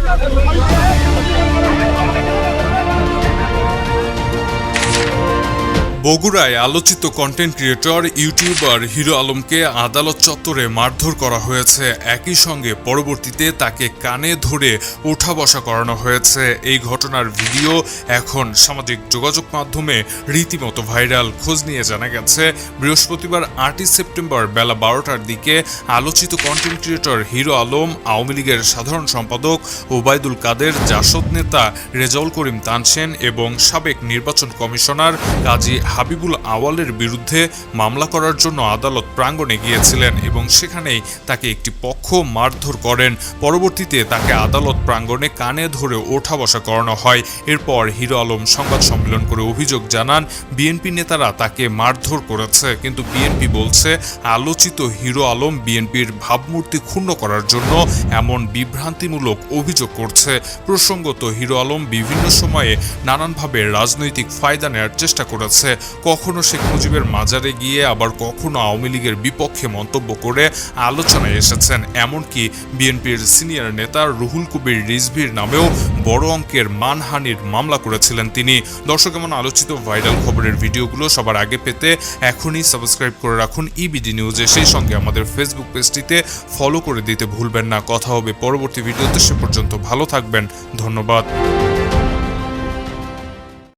Yeah. বগুড়ায় আলোচিত content creator YouTuber hero আলমকে আদালত চত্বরে মারধর করা হয়েছে। একই সঙ্গে পরবর্তীতে তাকে কানে ধরে ওঠা বসা করানো হয়েছে। এই ঘটনার ভিডিও এখন সামাজিক যোগাযোগ মাধ্যমে রীতিমতো ভাইরাল। খোঁজ নিয়ে জানা গেছে, বৃহস্পতিবার আটই সেপ্টেম্বর বেলা বারোটার দিকে আলোচিত content creator hero Alam, Awami লীগের সাধারণ সম্পাদক ওবায়দুল কাদের, জাসদ নেতা রেজাউল করিম তানসেন এবং সাবেক নির্বাচন কমিশনার কাজী হাবিবুল আওয়ালের বিরুদ্ধে মামলা করার জন্য আদালত প্রাঙ্গণে গিয়েছিলেন এবং সেখানেই তাকে একটি পক্ষ মারধর করেন। পরবর্তীতে তাকে আদালত প্রাঙ্গণে কানে ধরে ওঠা বসা করানো হয়। এরপর হিরো আলম সংবাদ সম্মেলন করে অভিযোগ জানান, বিএনপি নেতারা তাকে মারধর করেছে, কিন্তু বিএনপি বলছে, আলোচিত হিরো আলম বিএনপির ভাবমূর্তি ক্ষুণ্ণ করার জন্য এমন বিভ্রান্তিমূলক অভিযোগ করছে। প্রসঙ্গত, হিরো আলম বিভিন্ন সময়ে নানানভাবে রাজনৈতিক ফায়দা নেওয়ার চেষ্টা করেছে। কখনো শেখ মুজিবের মাজারে গিয়ে, আবার কখনো আওয়ামী লীগের বিপক্ষে মন্তব্য করে আলোচনায় এসেছেন। এমনকি বিএনপির সিনিয়র নেতা রুহুল কবির রিজভির নামেও বড় অঙ্কের মানহানির মামলা করেছিলেন তিনি। দর্শক, এমন আলোচিত ভাইরাল খবরের ভিডিওগুলো সবার আগে পেতে এখনই সাবস্ক্রাইব করে রাখুন ইবিডি নিউজে সেই সঙ্গে আমাদের ফেসবুক পেজটিতে ফলো করে দিতে ভুলবেন না। কথা হবে পরবর্তী ভিডিওতে। সে পর্যন্ত ভালো থাকবেন। ধন্যবাদ।